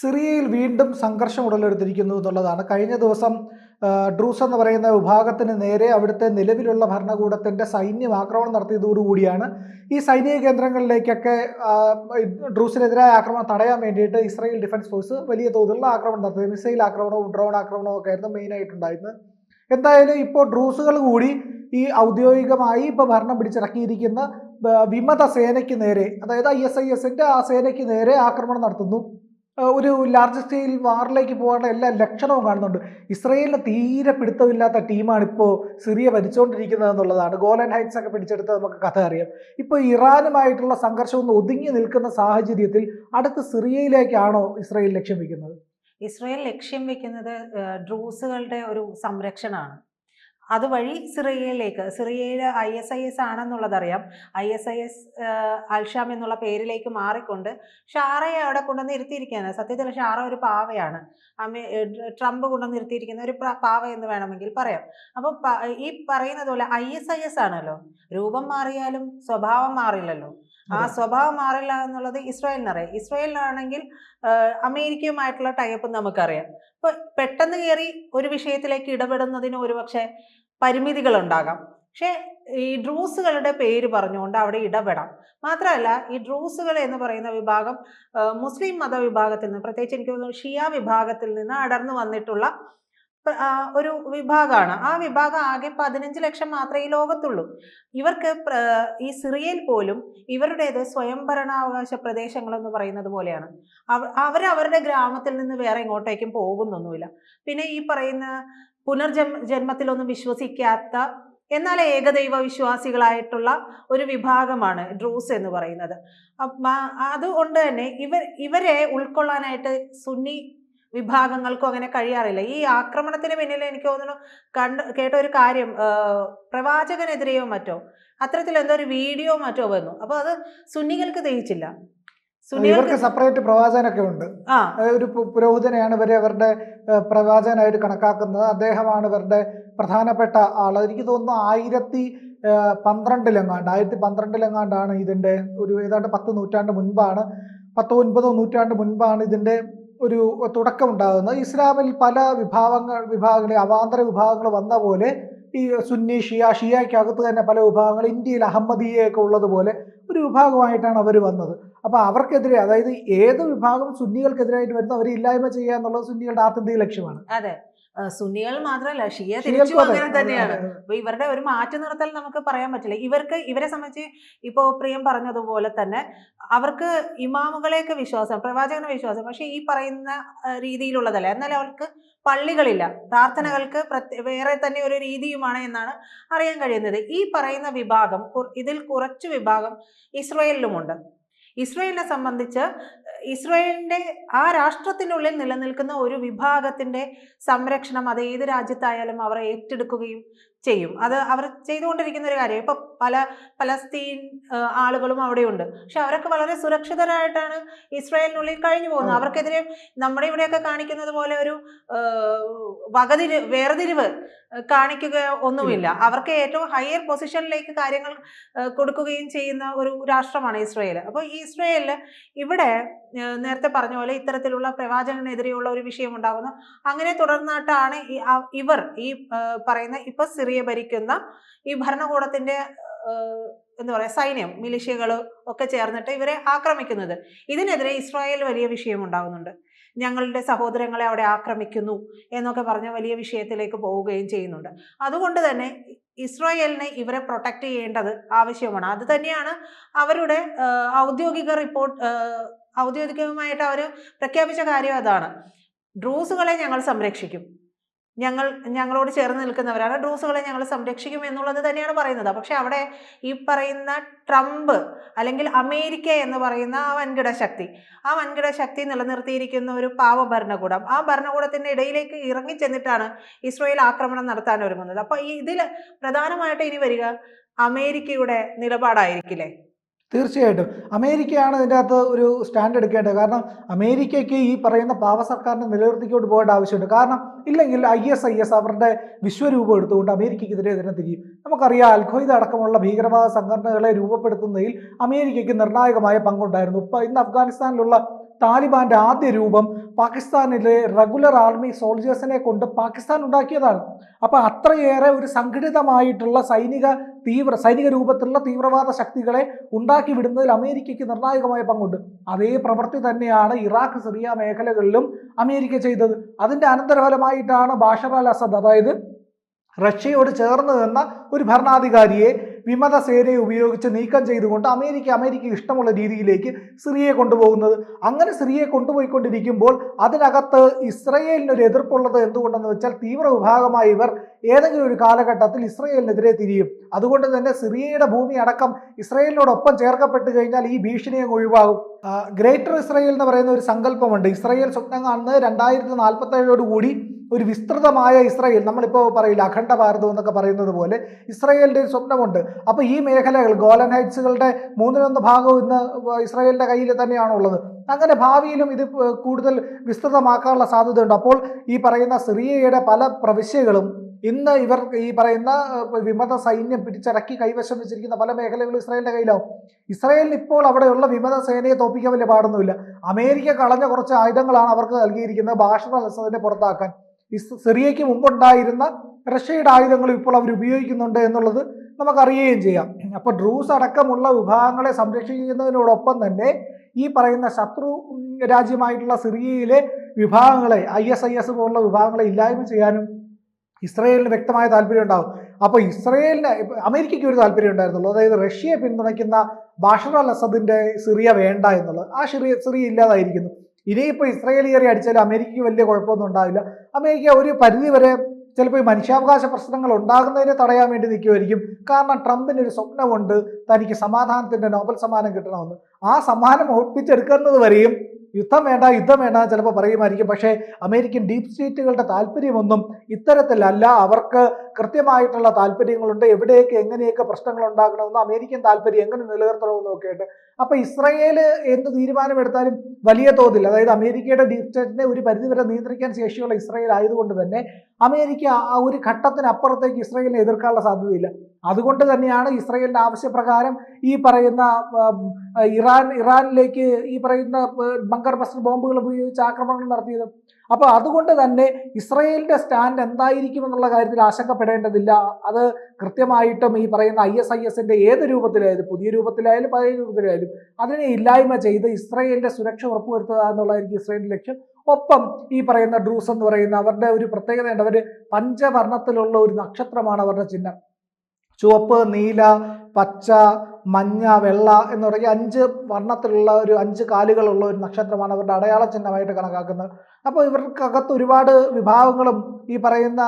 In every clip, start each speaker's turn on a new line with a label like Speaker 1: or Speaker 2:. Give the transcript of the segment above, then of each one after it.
Speaker 1: സിറിയയിൽ വീണ്ടും സംഘർഷം ഉടലെടുത്തിരിക്കുന്നു എന്നുള്ളതാണ്. കഴിഞ്ഞ ദിവസം ഡ്രൂസ് എന്ന് പറയുന്ന വിഭാഗത്തിന് നേരെ അവിടുത്തെ നിലവിലുള്ള ഭരണകൂടത്തിന്റെ സൈന്യം ആക്രമണം നടത്തിയതോടുകൂടിയാണ് ഈ സൈനിക കേന്ദ്രങ്ങളിലേക്കൊക്കെ ഡ്രൂസിനെതിരായ ആക്രമണം തടയാൻ വേണ്ടിയിട്ട് ഇസ്രായേൽ ഡിഫൻസ് ഫോഴ്സ് വലിയ തോതിലുള്ള ആക്രമണം നടത്തിയത്. മിസൈൽ ആക്രമണവും ഡ്രോൺ ആക്രമണവും ഒക്കെ ആയിരുന്നു മെയിനായിട്ടുണ്ടായിരുന്നത്. എന്തായാലും ഇപ്പോൾ ഡ്രൂസുകൾ കൂടി ഈ ഔദ്യോഗികമായി ഇപ്പോൾ ഭരണം പിടിച്ചിറക്കിയിരിക്കുന്ന വിമത സേനയ്ക്ക് നേരെ അതായത് ഐ എസ് ഐ എസിന്റെ ആ സേനയ്ക്ക് നേരെ ആക്രമണം നടത്തുന്നു. ഒരു ലാർജ് സ്കെയിൽ വാറിലേക്ക് പോകാനുള്ള എല്ലാ ലക്ഷണവും കാണുന്നുണ്ട്. ഇസ്രയേലിന് തീരെ പിടുത്തമില്ലാത്ത ടീമാണ് ഇപ്പോൾ സിറിയ ഭരിച്ചുകൊണ്ടിരിക്കുന്നത് എന്നുള്ളതാണ്. ഗോലൻ ഹൈറ്റ്സ് ഒക്കെ പിടിച്ചെടുത്ത് നമുക്ക് കഥ അറിയാം. ഇപ്പോൾ ഇറാനുമായിട്ടുള്ള സംഘർഷം ഒന്ന് ഒതുങ്ങി നിൽക്കുന്ന സാഹചര്യത്തിൽ അടുത്ത് സിറിയയിലേക്കാണോ ഇസ്രയേൽ ലക്ഷ്യം വെക്കുന്നത്?
Speaker 2: ഇസ്രയേൽ ലക്ഷ്യം വെക്കുന്നത് ഡ്രൂസുകളുടെ ഒരു സംരക്ഷണമാണ്. അതുവഴി സിറിയയിലേക്ക് സിറിയയിൽ ഐ എസ് ഐ എസ് ആണെന്നുള്ളതറിയാം. I S I S al-Sham എന്നുള്ള പേരിലേക്ക് മാറിക്കൊണ്ട് ഷാറയെ അവിടെ കൊണ്ടുവന്ന് ഇരുത്തിയിരിക്കുകയാണ്. സത്യത്തിൽ ഷാറ ഒരു പാവയാണ്. അമേ ട്രംപ് കൊണ്ടുവന്ന് ഇരുത്തിയിരിക്കുന്ന ഒരു പാവ എന്ന് വേണമെങ്കിൽ പറയാം. അപ്പോൾ ഈ പറയുന്നത് പോലെ ഐ എസ് ഐ എസ് ആണല്ലോ. രൂപം മാറിയാലും സ്വഭാവം മാറില്ലല്ലോ. ആ സ്വഭാവം മാറില്ല എന്നുള്ളത് ഇസ്രായേലിനറിയാം ഇസ്രായേലിനാണെങ്കിൽ അമേരിക്കയുമായിട്ടുള്ള ടൈപ്പ് നമുക്കറിയാം. അപ്പൊ പെട്ടെന്ന് കയറി ഒരു വിഷയത്തിലേക്ക് ഇടപെടുന്നതിന് ഒരുപക്ഷെ പരിമിതികൾ ഉണ്ടാകാം പക്ഷേ ഈ ഡ്രൂസുകളുടെ പേര് പറഞ്ഞുകൊണ്ട് അവിടെ ഇടപെടാം. മാത്രമല്ല ഈ ഡ്രൂസുകൾ എന്ന് പറയുന്ന വിഭാഗം മുസ്ലിം മതവിഭാഗത്തിൽ നിന്ന് പ്രത്യേകിച്ച് എനിക്ക് തോന്നുന്നു ഷിയ വിഭാഗത്തിൽ നിന്ന് അടർന്നു വന്നിട്ടുള്ള ഒരു വിഭാഗമാണ്. ആ വിഭാഗം ആകെ പതിനഞ്ച് ലക്ഷം മാത്രമേ ഈ ലോകത്തുള്ളൂ. ഇവർക്ക് ഈ സിറിയയിൽ പോലും ഇവരുടേത് സ്വയംഭരണാവകാശ പ്രദേശങ്ങൾ എന്ന് പറയുന്നത് പോലെയാണ്. അവർ അവരവരുടെ ഗ്രാമത്തിൽ നിന്ന് വേറെ ഇങ്ങോട്ടേക്കും പോകുന്നൊന്നുമില്ല. പിന്നെ ഈ പറയുന്ന പുനർജന്മ ജന്മത്തിലൊന്നും വിശ്വസിക്കാത്ത എന്നാൽ ഏകദൈവ വിശ്വാസികളായിട്ടുള്ള ഒരു വിഭാഗമാണ് ഡ്രൂസ് എന്ന് പറയുന്നത്. അതുകൊണ്ട് തന്നെ ഇവർ ഇവരെ ഉൾക്കൊള്ളാനായിട്ട് സുന്നി വിഭാഗങ്ങൾക്കും അങ്ങനെ കഴിയാറില്ല. ഈ ആക്രമണത്തിന് പിന്നിൽ എനിക്ക് തോന്നുന്നു കണ്ട് കേട്ട ഒരു കാര്യം പ്രവാചകനെതിരെയോ മറ്റോ അത്തരത്തിൽ എന്തോ ഒരു വീഡിയോ മറ്റോ വന്നു. അപ്പോൾ അത് സുന്നികൾക്ക് ദഹിച്ചില്ല
Speaker 1: ഇവർക്ക് സെപ്പറേറ്റ് പ്രവാചകനൊക്കെ ഉണ്ട്. ഒരു പുരോഹിതനെയാണ് ഇവരെ അവരുടെ പ്രവാചകനായിട്ട് കണക്കാക്കുന്നത്. അദ്ദേഹമാണ് ഇവരുടെ പ്രധാനപ്പെട്ട ആൾ എനിക്ക് തോന്നുന്നു ആയിരത്തി പന്ത്രണ്ടിലെങ്ങാണ്ട് ആയിരത്തി പന്ത്രണ്ടിലെങ്ങാണ്ടാണ് ഇതിന്റെ ഒരു ഏതാണ്ട് പത്ത് നൂറ്റാണ്ട് മുൻപാണ് പത്തോ ഒൻപതോ നൂറ്റാണ്ട് മുൻപാണ് ഇതിന്റെ ഒരു തുടക്കം ഉണ്ടാകുന്നത് ഇസ്ലാമിൽ പല വിഭാഗങ്ങൾ വിഭാഗങ്ങളെ അവാന്തര വിഭാഗങ്ങൾ വന്ന പോലെ ഈ സുന്നി ഷിയ ഷിയയ്ക്കകത്ത് തന്നെ പല വിഭാഗങ്ങൾ ഇന്ത്യയിൽ അഹമ്മദീയൊക്കെ ഉള്ളതുപോലെ ഒരു വിഭാഗമായിട്ടാണ് അവർ വന്നത്. അപ്പോൾ അവർക്കെതിരെ അതായത് ഏത് വിഭാഗം സുന്നികൾക്കെതിരായിട്ട് വരുന്നു അവരെ ഇല്ലായ്മ ചെയ്യുക എന്നുള്ളത് സുന്നികളുടെ ആത്യന്തിക ലക്ഷ്യമാണ്.
Speaker 2: അതെ. സുന്നികൾ മാത്രമല്ല ഷിയ തിരിച്ചു അങ്ങനെ തന്നെയാണ്. അപ്പൊ ഇവരുടെ ഒരു മാറ്റം നിർത്തൽ നമുക്ക് പറയാൻ പറ്റില്ല. ഇവർക്ക് ഇവരെ സംബന്ധിച്ച് ഇപ്പോ പ്രിയം പറഞ്ഞതുപോലെ തന്നെ അവർക്ക് ഇമാമുകളെയൊക്കെ വിശ്വാസം പ്രവാചകന് വിശ്വാസം പക്ഷെ ഈ പറയുന്ന രീതിയിലുള്ളതല്ല. എന്നാൽ അവർക്ക് പള്ളികളില്ല. പ്രാർത്ഥനകൾക്ക് പ്രത്യേക വേറെ തന്നെ ഒരു രീതിയുമാണ് എന്നാണ് അറിയാൻ കഴിയുന്നത്. ഈ പറയുന്ന വിഭാഗം ഇതിൽ കുറച്ച് വിഭാഗം ഇസ്രയേലിലുമുണ്ട്. ഇസ്രയേലിനെ സംബന്ധിച്ച് ഇസ്രയേലിന്റെ ആ രാഷ്ട്രത്തിനുള്ളിൽ നിലനിൽക്കുന്ന ഒരു വിഭാഗത്തിന്റെ സംരക്ഷണം അത് ഏത് രാജ്യത്തായാലും അവർ ഏറ്റെടുക്കുകയും ചെയ്യും. അത് അവർ ചെയ്തുകൊണ്ടിരിക്കുന്ന ഒരു കാര്യം. ഇപ്പോൾ പല പലസ്തീൻ ആളുകളും അവിടെയുണ്ട്. പക്ഷെ അവരൊക്കെ വളരെ സുരക്ഷിതരായിട്ടാണ് ഇസ്രായേലിനുള്ളിൽ കഴിഞ്ഞു പോകുന്നത്. അവർക്കെതിരെ നമ്മുടെ ഇവിടെയൊക്കെ കാണിക്കുന്നത് പോലെ ഒരു വകതിരി വേർതിരിവ് കാണിക്കുക ഒന്നുമില്ല. അവർക്ക് ഏറ്റവും ഹയർ പൊസിഷനിലേക്ക് കാര്യങ്ങൾ കൊടുക്കുകയും ചെയ്യുന്ന ഒരു രാഷ്ട്രമാണ് ഇസ്രയേൽ അപ്പോൾ ഈ ഇസ്രയേലിൽ ഇവിടെ നേരത്തെ പറഞ്ഞ പോലെ ഇത്തരത്തിലുള്ള പ്രവാചകനെതിരെയുള്ള ഒരു വിഷയം ഉണ്ടാകുന്നു. അങ്ങനെ തുടർന്നിട്ടാണ് ഇവർ ഈ പറയുന്ന ഇപ്പൊ സിറിയ ഭരിക്കുന്ന ഈ ഭരണകൂടത്തിന്റെ എന്താ പറയാ സൈന്യം മിലിഷ്യകൾ ഒക്കെ ചേർന്നിട്ട് ഇവരെ ആക്രമിക്കുന്നത്. ഇതിനെതിരെ ഇസ്രായേൽ വലിയ വിഷയം ഉണ്ടാകുന്നുണ്ട്. ഞങ്ങളുടെ സഹോദരങ്ങളെ അവിടെ ആക്രമിക്കുന്നു എന്നൊക്കെ പറഞ്ഞ വലിയ വിഷയത്തിലേക്ക് പോവുകയും ചെയ്യുന്നുണ്ട്. അതുകൊണ്ട് തന്നെ ഇസ്രായേലിനെ ഇവരെ പ്രൊട്ടക്റ്റ് ചെയ്യേണ്ടത് ആവശ്യമാണ്. അത് തന്നെയാണ് അവരുടെ ഔദ്യോഗിക റിപ്പോർട്ട് ഔദ്യോഗികമായിട്ട് അവർ പ്രഖ്യാപിച്ച കാര്യം അതാണ്. ഡ്രൂസുകളെ ഞങ്ങൾ സംരക്ഷിക്കും. ഞങ്ങൾ ഞങ്ങളോട് ചേർന്ന് നിൽക്കുന്നവരാണ്. ഡ്രൂസുകളെ ഞങ്ങൾ സംരക്ഷിക്കും എന്നുള്ളത് തന്നെയാണ് പറയുന്നത്. പക്ഷെ അവിടെ ഈ പറയുന്ന ട്രംപ് അല്ലെങ്കിൽ അമേരിക്ക എന്ന് പറയുന്ന ആ വൻകിട ശക്തി ആ വൻകിട ശക്തി നിലനിർത്തിയിരിക്കുന്ന ഒരു പാവ ഭരണകൂടം ആ ഭരണകൂടത്തിന്റെ ഇടയിലേക്ക് ഇറങ്ങിച്ചെന്നിട്ടാണ് ഇസ്രയേൽ ആക്രമണം നടത്താൻ ഒരുങ്ങുന്നത്. അപ്പൊ ഇതിൽ പ്രധാനമായിട്ട് ഇനി വരിക അമേരിക്കയുടെ നിലപാടായിരിക്കില്ലേ?
Speaker 1: തീർച്ചയായിട്ടും. അമേരിക്കയാണ് ഇതിന്റെ അകത്ത് ഒരു സ്റ്റാൻഡ് എടുക്കേണ്ടത്. കാരണം അമേരിക്കയ്ക്ക് ഈ പറയുന്ന പാവ സർക്കാരിനെ നിലനിർത്തിക്കൊണ്ട് പോകേണ്ട ആവശ്യമുണ്ട്. കാരണം ഇല്ലെങ്കിൽ ഐ എസ് ഐ എസ് അവരുടെ വിശ്വരൂപം എടുത്തുകൊണ്ട് അമേരിക്കയ്ക്കെതിരെ ഇതിനെ തിരിയും. നമുക്കറിയാം അൽഖ്വയ്ദ അടക്കമുള്ള ഭീകരവാദ സംഘടനകളെ രൂപപ്പെടുത്തുന്നതിൽ അമേരിക്കയ്ക്ക് നിർണായകമായ പങ്കുണ്ടായിരുന്നു. ഇപ്പം ഇന്ന് അഫ്ഗാനിസ്ഥാനിലുള്ള താലിബാന്റെ ആദ്യ രൂപം പാകിസ്ഥാനിലെ റെഗുലർ ആർമി സോൾജേഴ്സിനെ കൊണ്ട് പാകിസ്ഥാൻ ഉണ്ടാക്കിയതാണ്. അപ്പോൾ അത്രയേറെ ഒരു സംഘടിതമായിട്ടുള്ള സൈനിക തീവ്ര സൈനിക രൂപത്തിലുള്ള തീവ്രവാദ ശക്തികളെ ഉണ്ടാക്കി വിടുന്നതിൽ അമേരിക്കയ്ക്ക് നിർണായകമായ പങ്കുണ്ട്. അതേ പ്രവൃത്തി തന്നെയാണ് ഇറാഖ് സിറിയ മേഖലകളിലും അമേരിക്ക ചെയ്തത്. അതിന്റെ അനന്തരഫലമായിട്ടാണ് ബാഷർ അൽ അസദ് അതായത് റഷ്യയോട് ചേർന്ന് നിന്ന ഒരു ഭരണാധികാരിയെ വിമത സേനയെ ഉപയോഗിച്ച് നീക്കം ചെയ്തുകൊണ്ട് അമേരിക്ക അമേരിക്ക ഇഷ്ടമുള്ള രീതിയിലേക്ക് സിറിയയെ കൊണ്ടുപോകുന്നത്. അങ്ങനെ സിറിയയെ കൊണ്ടുപോയിക്കൊണ്ടിരിക്കുമ്പോൾ അതിനകത്ത് ഇസ്രയേലിനൊരു എതിർപ്പുള്ളത് എന്തുകൊണ്ടെന്ന് വെച്ചാൽ തീവ്ര വിഭാഗമായി ഇവർ ഏതെങ്കിലും ഒരു കാലഘട്ടത്തിൽ ഇസ്രയേലിനെതിരെ തിരിയും. അതുകൊണ്ട് തന്നെ സിറിയയുടെ ഭൂമി അടക്കം ഇസ്രയേലിനോടൊപ്പം ചേർക്കപ്പെട്ട് കഴിഞ്ഞാൽ ഈ ഭീഷണി അങ്ങ് ഒഴിവാകും. ഗ്രേറ്റർ ഇസ്രയേൽ എന്ന് പറയുന്ന ഒരു സങ്കല്പമുണ്ട്. ഇസ്രയേൽ സ്വപ്നം കാണുന്നത് രണ്ടായിരത്തി നാൽപ്പത്തേഴോടുകൂടി ഒരു വിസ്തൃതമായ ഇസ്രയേൽ നമ്മളിപ്പോൾ പറയില്ല അഖണ്ഡ ഭാരതം എന്നൊക്കെ പറയുന്നത് പോലെ ഇസ്രയേലിന്റെ ഒരു സ്വപ്നമുണ്ട്. അപ്പോൾ ഈ മേഖലകൾ ഗോലൻ ഹൈറ്റ്സുകളുടെ മൂന്നിലൊന്ന് ഭാഗവും ഇന്ന് ഇസ്രയേലിന്റെ കയ്യിൽ തന്നെയാണ് ഉള്ളത് അങ്ങനെ ഭാവിയിലും ഇത് കൂടുതൽ വിസ്തൃതമാക്കാനുള്ള സാധ്യതയുണ്ട്. അപ്പോൾ ഈ പറയുന്ന സിറിയയുടെ പല പ്രവിശ്യകളും ഇന്ന് ഇവർ ഈ പറയുന്ന വിമത സൈന്യം പിടിച്ചടക്കി കൈവശം വെച്ചിരിക്കുന്ന പല മേഖലകളും ഇസ്രായേലിന്റെ കയ്യിലാവും ഇസ്രായേലിന് ഇപ്പോൾ അവിടെയുള്ള വിമത സേനയെ തോപ്പിക്കാൻ വലിയ പാടൊന്നുമില്ല. അമേരിക്ക കളഞ്ഞ കുറച്ച് ആയുധങ്ങളാണ് അവർക്ക് നൽകിയിരിക്കുന്നത് ഭാഷ അൽ അസദിനെ പുറത്താക്കാൻ സിറിയയ്ക്ക് മുമ്പുണ്ടായിരുന്ന റഷ്യയുടെ ആയുധങ്ങൾ ഇപ്പോൾ അവർ ഉപയോഗിക്കുന്നുണ്ട് എന്നുള്ളത് നമുക്കറിയുകയും ചെയ്യാം. അപ്പോൾ ഡ്രൂസ് അടക്കമുള്ള വിഭാഗങ്ങളെ സംരക്ഷിക്കുന്നതിനോടൊപ്പം തന്നെ ഈ പറയുന്ന ശത്രു രാജ്യമായിട്ടുള്ള സിറിയയിലെ വിഭാഗങ്ങളെ ഐ എസ് ഐ എസ് പോലുള്ള വിഭാഗങ്ങളെ ഇല്ലായ്മ ചെയ്യാനും ഇസ്രയേലിന് വ്യക്തമായ താല്പര്യം ഉണ്ടാവും. അപ്പോൾ ഇസ്രയേലിന് അമേരിക്കയ്ക്ക് ഒരു താല്പര്യം ഉണ്ടായിരുന്നുള്ളൂ. അതായത് റഷ്യയെ പിന്തുണയ്ക്കുന്ന ബാഷർ അൽ അസദിന്റെ സിറിയ വേണ്ട എന്നുള്ളത്. ആ സിറിയ സിറിയ ഇല്ലാതായിരിക്കുന്നു. ഇനിയിപ്പോൾ ഇസ്രയേൽ കയറി അടിച്ചാൽ അമേരിക്കയ്ക്ക് വലിയ കുഴപ്പമൊന്നും ഉണ്ടാവില്ല. അമേരിക്ക ഒരു പരിധി വരെ ചിലപ്പോൾ ഈ മനുഷ്യാവകാശ പ്രശ്നങ്ങൾ ഉണ്ടാകുന്നതിനെ തടയാൻ വേണ്ടി നിൽക്കുമായിരിക്കും. കാരണം ട്രംപിന് ഒരു സ്വപ്നമുണ്ട് തനിക്ക് സമാധാനത്തിന്റെ നോബൽ സമ്മാനം കിട്ടണമെന്ന്. ആ സമ്മാനം ഒപ്പിച്ചെടുക്കുന്നത് വരെയും യുദ്ധം വേണ്ട യുദ്ധം വേണ്ട ചിലപ്പോൾ പറയുമായിരിക്കും. പക്ഷേ അമേരിക്കൻ ഡീപ് സ്റ്റേറ്റുകളുടെ താല്പര്യമൊന്നും ഇത്തരത്തിലല്ല. അവർക്ക് കൃത്യമായിട്ടുള്ള താല്പര്യങ്ങളുണ്ട്. എവിടെയൊക്കെ എങ്ങനെയൊക്കെ പ്രശ്നങ്ങൾ ഉണ്ടാക്കണമെന്നും അമേരിക്കൻ താല്പര്യം എങ്ങനെ നിലനിർത്തണമെന്നും ഒക്കെ അപ്പൊ ഇസ്രയേൽ എന്ത് തീരുമാനമെടുത്താലും വലിയ തോതിൽ അതായത് അമേരിക്കയുടെ ഡീപ് സ്റ്റേറ്റിനെ ഒരു പരിധിവരെ നിയന്ത്രിക്കാൻ ശേഷിയുള്ള ഇസ്രയേൽ ആയതുകൊണ്ട് തന്നെ അമേരിക്ക ആ ഒരു ഘട്ടത്തിനപ്പുറത്തേക്ക് ഇസ്രയേലിനെ എതിർക്കാനുള്ള സാധ്യതയില്ല. അതുകൊണ്ട് തന്നെയാണ് ഇസ്രയേലിന്റെ ആവശ്യപ്രകാരം ഈ പറയുന്ന ഇറാൻ ഇറാനിലേക്ക് ഈ പറയുന്ന ബങ്കർ ബസ്റ്റർ ബോംബുകൾ ഉപയോഗിച്ച് ആക്രമണങ്ങൾ നടത്തിയത് അപ്പോൾ അതുകൊണ്ട് തന്നെ ഇസ്രയേലിന്റെ സ്റ്റാൻഡ് എന്തായിരിക്കും എന്നുള്ള കാര്യത്തിൽ ആശങ്കപ്പെടേണ്ടതില്ല. അത് കൃത്യമായിട്ടും ഈ പറയുന്ന ഐ എസ് ഐ എസിന്റെ ഏത് രൂപത്തിലായാലും പുതിയ രൂപത്തിലായാലും പഴയ രൂപത്തിലായാലും അതിനെ ഇല്ലായ്മ ചെയ്ത് ഇസ്രയേലിന്റെ സുരക്ഷ ഉറപ്പുവരുത്തുക എന്നുള്ളതായിരിക്കും ഇസ്രയേലിന്റെ ലക്ഷ്യം. ഒപ്പം ഈ പറയുന്ന ഡ്രൂസ് എന്ന് പറയുന്ന അവരുടെ ഒരു പ്രത്യേകതയുണ്ട് അവർ പഞ്ചവർണത്തിലുള്ള ഒരു നക്ഷത്രമാണ് അവരുടെ ചിഹ്നം. ചുവപ്പ് നീല പച്ച മഞ്ഞ വെള്ള എന്ന് തുടങ്ങിയ അഞ്ച് വർണത്തിലുള്ള ഒരു അഞ്ച് കാലുകളുള്ള ഒരു നക്ഷത്രമാണ് അവരുടെ അടയാള ചിഹ്നമായിട്ട് കണക്കാക്കുന്നത്. അപ്പോൾ ഇവർക്കകത്ത് ഒരുപാട് വിഭാഗങ്ങളും ഈ പറയുന്ന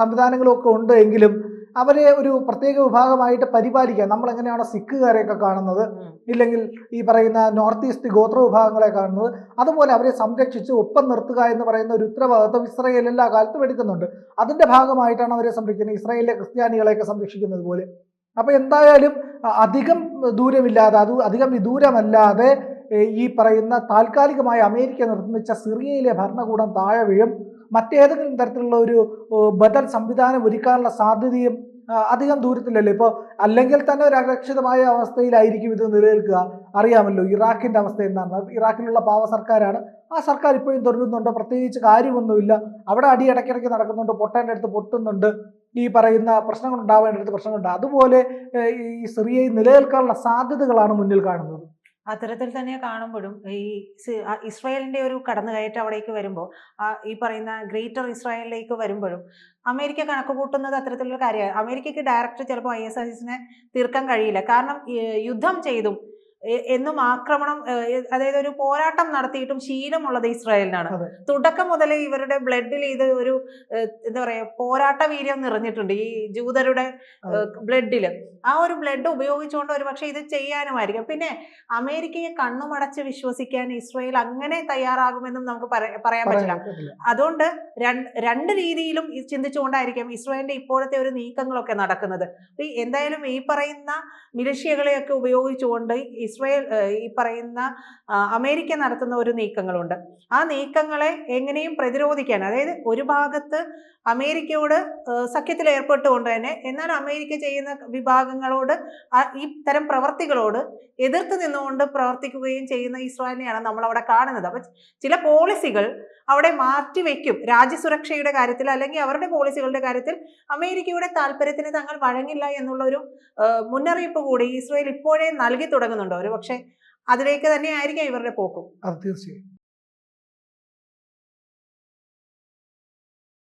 Speaker 1: സംവിധാനങ്ങളും ഒക്കെ ഉണ്ട് എങ്കിലും അവരെ ഒരു പ്രത്യേക വിഭാഗമായിട്ട് പരിപാലിക്കാൻ നമ്മൾ എങ്ങനെയാണ് സിഖുകാരെയൊക്കെ കാണുന്നത് ഇല്ലെങ്കിൽ ഈ പറയുന്ന നോർത്ത് ഈസ്റ്റ് ഗോത്ര വിഭാഗങ്ങളെ കാണുന്നത് അതുപോലെ അവരെ സംരക്ഷിച്ച് ഒപ്പം നിർത്തുക എന്ന് പറയുന്ന ഒരു ഉത്തരവാദിത്വം ഇസ്രയേൽ എല്ലാ കാലത്തും എടുക്കുന്നുണ്ട്. അതിന്റെ ഭാഗമായിട്ടാണ് അവരെ സംരക്ഷിക്കുന്നത്. ഇസ്രയേലിലെ ക്രിസ്ത്യാനികളെയൊക്കെ സംരക്ഷിക്കുന്നത് പോലെ. അപ്പൊ എന്തായാലും അധികം ദൂരമില്ലാതെ അത് അധികം വിദൂരമല്ലാതെ ഈ പറയുന്ന താൽക്കാലികമായി അമേരിക്ക നിർമ്മിച്ച സിറിയയിലെ ഭരണകൂടം താഴെ വീഴും. മറ്റേതെങ്കിലും തരത്തിലുള്ള ഒരു ബദൽ സംവിധാനം ഒരുക്കാനുള്ള സാധ്യതയും അധികം ദൂരത്തിലല്ലേ? ഇപ്പോൾ അല്ലെങ്കിൽ തന്നെ ഒരു അരക്ഷിതമായ അവസ്ഥയിലായിരിക്കും ഇത് നിലനിൽക്കുക. അറിയാമല്ലോ ഇറാഖിന്റെ അവസ്ഥ എന്താണ്? ഇറാഖിലുള്ള പാവ സർക്കാരാണ്. ആ സർക്കാർ ഇപ്പോഴും തുടരുന്നുണ്ട്. പ്രത്യേകിച്ച് കാര്യമൊന്നുമില്ല. അവിടെ അടി ഇടയ്ക്കിടയ്ക്ക് നടക്കുന്നുണ്ട്. പൊട്ടേന്റെ അടുത്ത് പൊട്ടുന്നുണ്ട്. ഈ പറയുന്ന പ്രശ്നങ്ങൾ ഉണ്ടാവേണ്ടടുത്ത് പ്രശ്നങ്ങളുണ്ട്. അതുപോലെ ഈ സിറിയയിൽ നിലനിൽക്കാനുള്ള സാധ്യതകളാണ് മുന്നിൽ കാണുന്നത്.
Speaker 2: അത്തരത്തിൽ തന്നെ കാണുമ്പോഴും ഈ ഇസ്രായേലിന്റെ ഒരു കടന്നുകയറ്റം അവിടേക്ക് വരുമ്പോൾ ഈ പറയുന്ന ഗ്രേറ്റർ ഇസ്രായേലിലേക്ക് വരുമ്പോഴും അമേരിക്ക കണക്ക് കൂട്ടുന്നത് അത്തരത്തിലുള്ള കാര്യമാണ്. അമേരിക്കയ്ക്ക് ഡയറക്റ്റ് ചിലപ്പോൾ ഐ എസ് ഐസിനെ തീർക്കാൻ കഴിയില്ല. കാരണം യുദ്ധം ചെയ്തും എന്നും ആക്രമണം അതായത് ഒരു പോരാട്ടം നടത്തിയിട്ടും ശീലമുള്ളത് ഇസ്രായേലിനാണ്. തുടക്കം മുതൽ ഇവരുടെ ബ്ലഡിൽ ഇത് ഒരു എന്താ പറയാ പോരാട്ട വീര്യം നിറഞ്ഞിട്ടുണ്ട് ഈ ജൂതരുടെ
Speaker 1: ബ്ലഡിൽ.
Speaker 2: ബ്ലഡിൽ ആ ഒരു ബ്ലഡ് ഉപയോഗിച്ചുകൊണ്ട് ഒരു പക്ഷേ ഇത് ചെയ്യാനുമായിരിക്കും. പിന്നെ അമേരിക്കയെ കണ്ണുമടച്ച് വിശ്വസിക്കാൻ ഇസ്രായേൽ അങ്ങനെ തയ്യാറാകുമെന്നും നമുക്ക് പറയാൻ പറ്റില്ല. അതുകൊണ്ട് രണ്ട് രീതിയിലും ചിന്തിച്ചുകൊണ്ടായിരിക്കും ഇസ്രായേലിന്റെ ഇപ്പോഴത്തെ ഒരു നീക്കങ്ങളൊക്കെ നടക്കുന്നത്. എന്തായാലും ഈ പറയുന്ന മിലിഷ്യകളെയൊക്കെ ഉപയോഗിച്ചുകൊണ്ട് ഇസ്രായേൽ ഈ പറയുന്ന അമേരിക്ക നടത്തുന്ന ഒരു നീക്കങ്ങളുണ്ട്. ആ നീക്കങ്ങളെ എങ്ങനെയും പ്രതിരോധിക്കാൻ അതായത് ഒരു ഭാഗത്ത് അമേരിക്കയോട് സഖ്യത്തിൽ ഏർപ്പെട്ടുകൊണ്ട് തന്നെ എന്നാൽ അമേരിക്ക ചെയ്യുന്ന വിഭാഗങ്ങളോട് ഈ തരം പ്രവർത്തികളോട് എതിർത്ത് നിന്നുകൊണ്ട് പ്രവർത്തിക്കുകയും ചെയ്യുന്ന ഇസ്രായേലിനെയാണ് നമ്മൾ അവിടെ കാണുന്നത്. അപ്പൊ ചില പോളിസികൾ അവിടെ മാറ്റിവെക്കും രാജ്യസുരക്ഷയുടെ കാര്യത്തിൽ അല്ലെങ്കിൽ അവരുടെ പോളിസികളുടെ കാര്യത്തിൽ അമേരിക്കയുടെ താല്പര്യത്തിന് തങ്ങൾ വഴങ്ങില്ല എന്നുള്ളൊരു മുന്നറിയിപ്പ് കൂടി ഇസ്രായേൽ ഇപ്പോഴേ നൽകി തുടങ്ങുന്നുണ്ട്? ഒരു പക്ഷേ അതിലേക്ക് തന്നെ ആയിരിക്കും ഇവരുടെ പോക്കും.
Speaker 1: അത് തീർച്ചയായും.